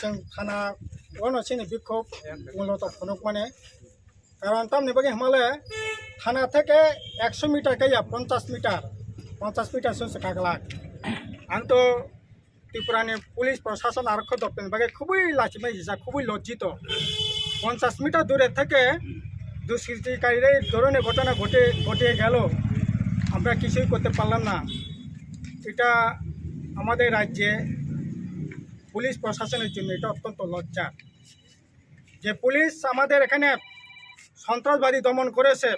जों थाना অনসিনি বিক্ষোভ মূলত ফনক মানে কারণ তামনি বাকি হমালে থানা থেকে একশো মিটার গাইয়া পঞ্চাশ মিটার পঞ্চাশ মিটার শুনছে কাকলাক আমি তো ত্রিপুরানি পুলিশ প্রশাসন আরক্ষ দপ্তর বাকি খুবই লাচিমাই যা খুবই লজ্জিত পঞ্চাশ মিটার দূরে থেকে দুষ্কৃতিকারীরা এই ধরনের ঘটনা ঘটে ঘটিয়ে গেল আমরা কিছুই করতে পারলাম না এটা আমাদের রাজ্যে পুলিশ প্রশাসনের জন্য এটা অত্যন্ত লজ্জার যে পুলিশ আমাদের এখানে সন্ত্রাসবাদী দমন করেছে,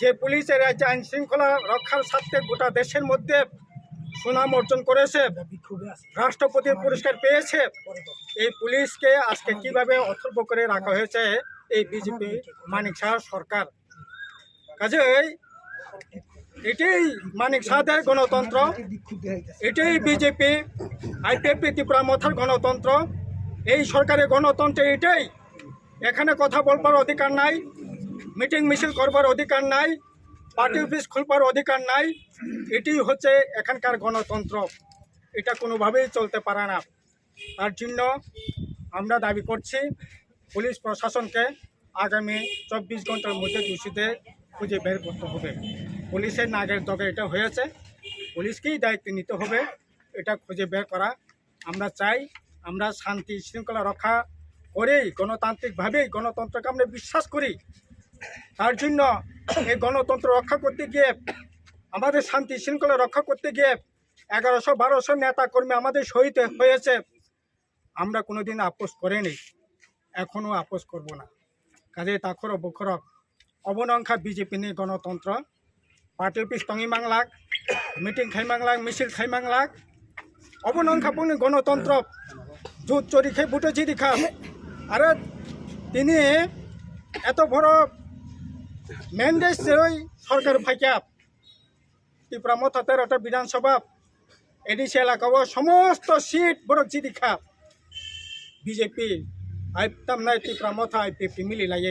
যে পুলিশের রাজ্যে আইন শৃঙ্খলা রক্ষার স্বার্থে গোটা দেশের মধ্যে সুনাম অর্জন করেছে রাষ্ট্রপতির পুরস্কার পেয়েছে, এই পুলিশকে আজকে কীভাবে অথর্ব করে রাখা হয়েছে এই বিজেপি মানিক সরকার। কাজেই এটাই মানিক শাহদের গণতন্ত্র। এটাই বিজেপি আইপিএফপি ত্রিপুরা মথার গণতন্ত্র। এই সরকারের গণতন্ত্র এটাই। এখানে কথা বলবার অধিকার নাই, মিটিং মিছিল করবার অধিকার নাই, পার্টি অফিস খুলবার অধিকার নাই। এটি হচ্ছে এখানকার গণতন্ত্র। এটা কোনোভাবেই চলতে পারে না। তার জন্য আমরা দাবি করছি, পুলিশ প্রশাসনকে আগামী চব্বিশ ঘণ্টার মধ্যে দোষীদের খুঁজে বের করতে হবে। পুলিশের নাগের দগে এটা হয়েছে। পুলিশকেই দায়িত্ব নিতে হবে, এটা খুঁজে বের করা। আমরা চাই, আমরা শান্তি শৃঙ্খলা রক্ষা করেই, গণতান্ত্রিকভাবেই, গণতন্ত্রকে আমরা বিশ্বাস করি। তার জন্য এই গণতন্ত্র রক্ষা করতে গিয়ে, আমাদের শান্তি শৃঙ্খলা রক্ষা করতে গিয়ে এগারোশো, বারোশো নেতা কর্মী আমাদের শহীদ হয়েছে। আমরা কোনোদিন আপোষ করিনি এখনও আপোষ করব না। কাজে তাখর বখরক অবনংখা বিজেপি নিয়ে গণতন্ত্র। পার্টি অফিস টঙি মাংলাক মিটিং খাই মাংলাক মিছিল খাই মাংলাক অবনংখা পুনি গণতন্ত্র জুত চুরি খাই বুটো চিরি খা আরে তিনি এত বড় ম্যান্ডেজ সরকার ফাইকা। ত্রিপুরা মতো তেরোটা বিধানসভা, এডিসি এলাকাও সমস্ত সিট বড় চিরি খা BJP I তামনাই Tripura Motha I P P মিলি লাই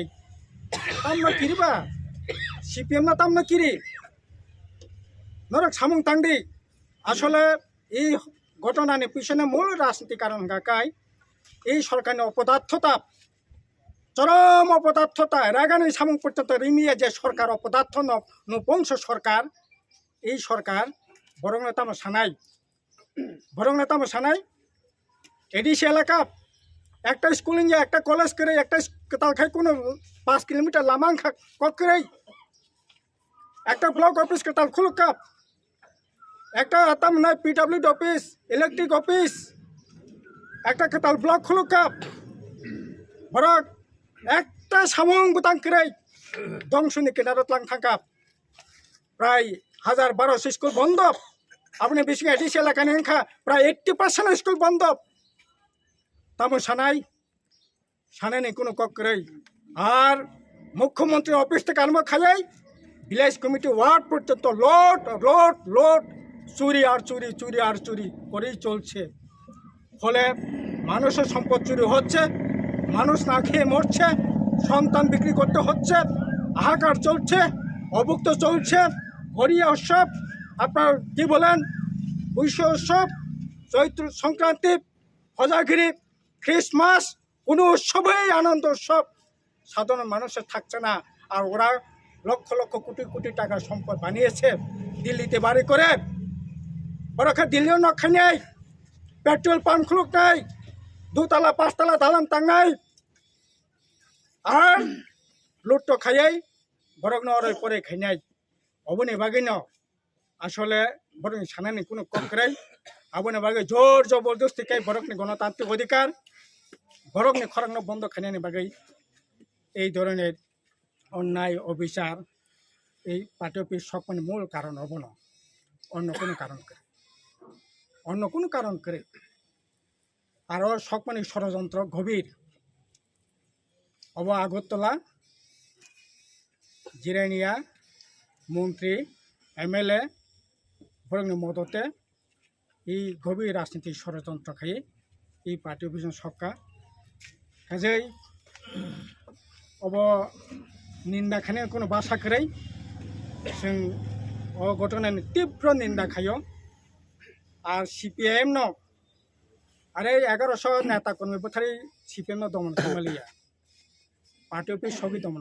তামনা কিরিবা সিপিএম না তাম তামনা কিরি নরক সামুং তাংডি আসলে এই ঘটনার পিছনে মূল রাজনীতি কারণ গাকাই এই সরকারের অপদার্থতা। চরম অপদার্থতা। রাগানি সামুং পর্যন্ত রিমিয়ে যে সরকার, অপদার্থ ন- নপুংস সরকার, এই সরকার বরং নেতাম সানাই। বরং নেতাম সানাই। এডিসি এলাকা। একটা স্কুল যে একটা কলেজ করে, একটা তাল খাই কোনো পাঁচ কিলোমিটার লামাং খা কত একটা ব্লক অফিস কে তাল খুলুক কাপ। একটা আতাম নাই পিডাব্লিউডি অফিস ইলেকট্রিক অফিস একটা কেতাল ব্লক খুলুক কাপ। বরক একটা সামং বুতাং করে দংশনি কিনারত লাং থাকাপ প্রায় হাজার বারোশো স্কুল বন্ধ। আপনি বেশি এডিসি এলাকা নেন খা, প্রায় এইট্টি পার্সেন্ট স্কুল বন্ধ। তামো সানাই নেই কোনো কক্করেই আর মুখ্যমন্ত্রী অফিস থেকে আরম্ভ খাই ভিলেজ কমিটি ওয়ার্ড পর্যন্ত, লোট লোট লোট চুরি আর চুরি চুরি আর চুরি করেই চলছে। ফলে মানুষের সম্পদ চুরি হচ্ছে, মানুষ না খেয়ে মরছে, সন্তান বিক্রি করতে হচ্ছে, হাহাকার চলছে, অভুক্ত চলছে হরিয়া উৎসব, আপনার কি বলেন বৈশ্ব উৎসব, চৈত্র সংক্রান্তি হজাগিরি খ্রিস্টমাস, কোনো উৎসবেই আনন্দ উৎসব, সাধারণ মানুষের থাকছে না। আর ওরা লক্ষ লক্ষ কোটি কোটি টাকার সম্পদ বানিয়েছে, দিল্লিতে বাড়ি করে ওরা খা দিল্লিও নক্ষা নেই, পেট্রোল পাম্প খুলুক নাই, দুতলা, পাঁচতলা দালান নাই। আর লুট্টো খাইয়াই, বরং নরই পরে খাইনাই অবনে বাগিন, আসলে বরং সানানি কোনো ককরাই আবনে বাগে জোর জবরদস্তি খাই বরকনি গণতান্ত্রিক অধিকার বরকনি খরাং বন্ধ খাইনানি বাগাই এই ধরনের অন্যায়, অবিচার, এই অফিস সকল মূল কারণ হব না অন্য কোনো কারণ করে। অন্য কোনো কারণ করে আরও সকমানি ষড়যন্ত্র গভীর অব আগরতলা জিরানিয়া মন্ত্রী এমএলএ বরং মদতে এই গভীর রাজনীতির ষড়যন্ত্র খাই এই পার্টি অফিসের সরকার কাজেই অব নিন্দাখানে কোনো বাসা করেই जों अ घटनानि तीव्र निन्दा खायो আর সিপিআইএম ন? আর এগারোশো নেতা কর্মী পথারি সিপিএম দমন কমালিয়া পার্টি অফিস সবই দমন